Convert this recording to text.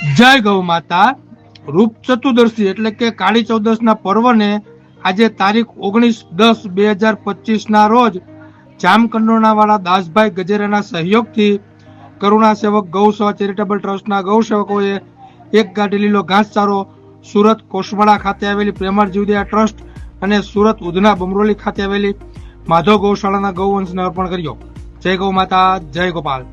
જય ગૌ માતા. રૂપ ચતુર્દશી એટલે કે કાળી ચૌદશના પર્વને આજે તારીખ ઓગણીસ દસ બે હજાર પચીસના રોજ જામકંડોરણાવાળા દાસભાઈ ગજેરાના સહયોગથી કરુણા સેવક ગૌસેવા ચેરિટેબલ ટ્રસ્ટના ગૌસેવકોએ એક ગાડી લીલો ઘાસચારો સુરત કોસવાડા ખાતે આવેલી પ્રેમાર જીવદયા ટ્રસ્ટ અને સુરત ઉધના બમરોલી ખાતે આવેલી માધવ ગૌશાળાના ગૌવંશને અર્પણ કર્યો. જય ગૌ માતા, જય ગોપાલ.